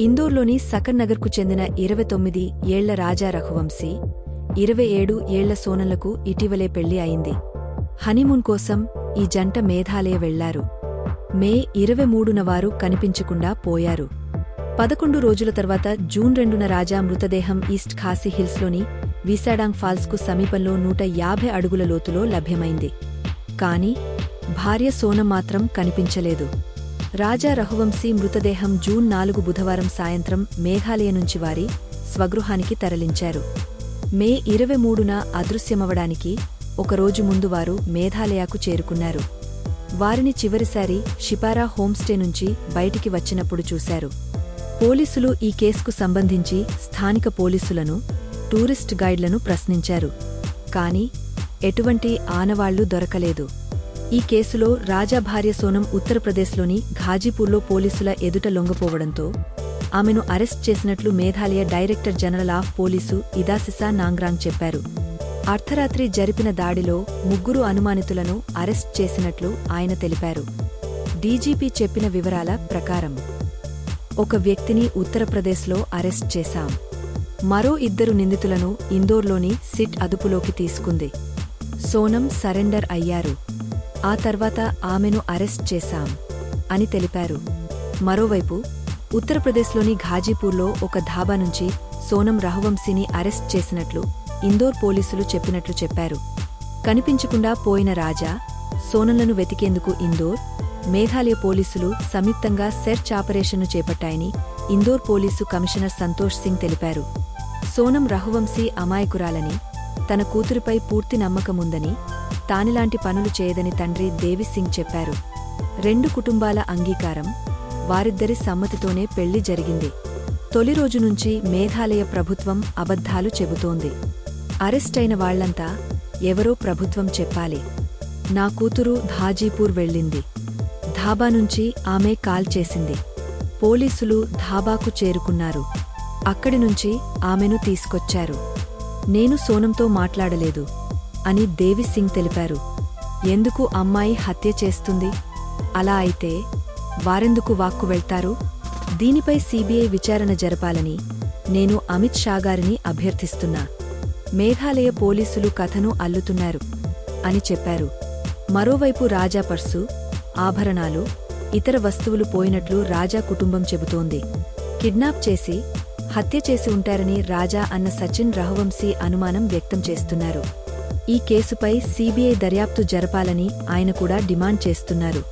ఇందోర్లోని sucker నగర్కు చెందిన ఇరవై తొమ్మిది ఏళ్ళ రాజా రఘువంశీ ఇరవై ఏడు ఏళ్ళ సోనలకు ఇటీవలే పెళ్ళి అయింది. హనీమూన్ కోసం ఈ జంట మేఘాలయ వెళ్ళారు. మే ఇరవై మూడున వారు కనిపించకుండా పోయారు. పదకొండు రోజుల తర్వాత జూన్ రెండున రాజా మృతదేహం ఈస్ట్ ఖాసీ హిల్స్లోని విసాడాంగ్ ఫాల్స్కు సమీపంలో నూట యాభై అడుగుల లోతులో లభ్యమైంది. కాని భార్య సోనం మాత్రం కనిపించలేదు. రాజా రఘువంశీ మృతదేహం జూన్ నాలుగు బుధవారం సాయంత్రం మేఘాలయ నుంచి వారి స్వగృహానికి తరలించారు. మే ఇరవై మూడున అదృశ్యమవడానికి ఒకరోజు ముందు వారు మేఘాలయకు చేరుకున్నారు. వారిని చివరిసారి షిపారా హోంస్టే నుంచి బయటికి వచ్చినప్పుడు చూశారు. పోలీసులు ఈ కేసుకు సంబంధించి స్థానిక పోలీసులను టూరిస్ట్ గైడ్లను ప్రశ్నించారు. కాని ఎటువంటి ఆనవాళ్ళు దొరకలేదు. ఈ కేసులో రాజా భార్య సోనం ఉత్తరప్రదేశ్లోని ఘాజీపూర్లో పోలీసుల ఎదుట లొంగపోవడంతో ఆమెను అరెస్ట్ చేసినట్లు Meghalaya director general of police Idashisha Nongrang చెప్పారు. అర్ధరాత్రి జరిపిన దాడిలో ముగ్గురు అనుమానితులను అరెస్ట్ చేసినట్లు ఆయన తెలిపారు. డీజీపీ చెప్పిన వివరాల ప్రకారం ఒక వ్యక్తిని ఉత్తరప్రదేశ్లో అరెస్ట్ చేశాం. మరో ఇద్దరు నిందితులను ఇందోర్లోని సిట్ అదుపులోకి తీసుకుంది. సోనం సరెండర్ అయ్యారు. ఆ తర్వాత ఆమెను అరెస్ట్ చేశాం అని తెలిపారు. మరోవైపు ఉత్తరప్రదేశ్లోని ఘాజీపూర్లో ఒక ధాబా నుంచి సోనం రఘువంశీని అరెస్ట్ చేసినట్లు ఇందోర్ పోలీసులు చెప్పినట్లు చెప్పారు. కనిపించకుండా పోయిన రాజా సోనంలను వెతికేందుకు ఇందోర్ మేఘాలయ పోలీసులు సంయుక్తంగా సెర్చ్ ఆపరేషన్ను చేపట్టాయని ఇందోర్ పోలీసు కమిషనర్ సంతోష్ సింగ్ తెలిపారు. సోనం రఘువంశీ అమాయకురాలని తన కూతురిపై పూర్తి నమ్మకముందని తానిలాంటి పనులు చేయదని తండ్రి దేవిసింగ్ చెప్పారు. రెండు కుటుంబాల అంగీకారం వారిద్దరి సమ్మతితోనే పెళ్ళి జరిగింది. తొలి రోజు నుంచి మేఘాలయ ప్రభుత్వం అబద్ధాలు చెబుతోంది. అరెస్టైన వాళ్ళంతా ఎవరో ప్రభుత్వం చెప్పాలి. నా కూతురు ధాజీపూర్ వెళ్ళింది. ధాబా నుంచి ఆమె కాల్ చేసింది. పోలీసులు ధాబాకు చేరుకున్నారు. అక్కడి నుంచి ఆమెను తీసుకొచ్చారు. నేను సోనంతో మాట్లాడలేదు. అని దేవి సింగ్ తెలిపారు. ఎందుకు అమ్మాయి హత్య చేస్తుంది? అలా అయితే వారెందుకు వాక్కు వెళ్తారు? దీనిపై సీబీఐ విచారణ జరపాలని నేను అమిత్ షా గారిని అభ్యర్థిస్తున్నా. మేఘాలయ పోలీసులు కథను అల్లుతున్నారు అని చెప్పారు. మరోవైపు రాజా పర్సు ఆభరణాలు ఇతర వస్తువులు పోయినట్లు రాజా కుటుంబం చెబుతోంది. కిడ్నాప్ చేసి హత్య చేసి ఉంటారని రాజా అన్న సచిన్ రహవంశీ అనుమానం వ్యక్తం చేస్తున్నారు. ఈ కేసుపై సీబీఐ దర్యాప్తు జరపాలని ఆయన కూడా డిమాండ్ చేస్తున్నారు.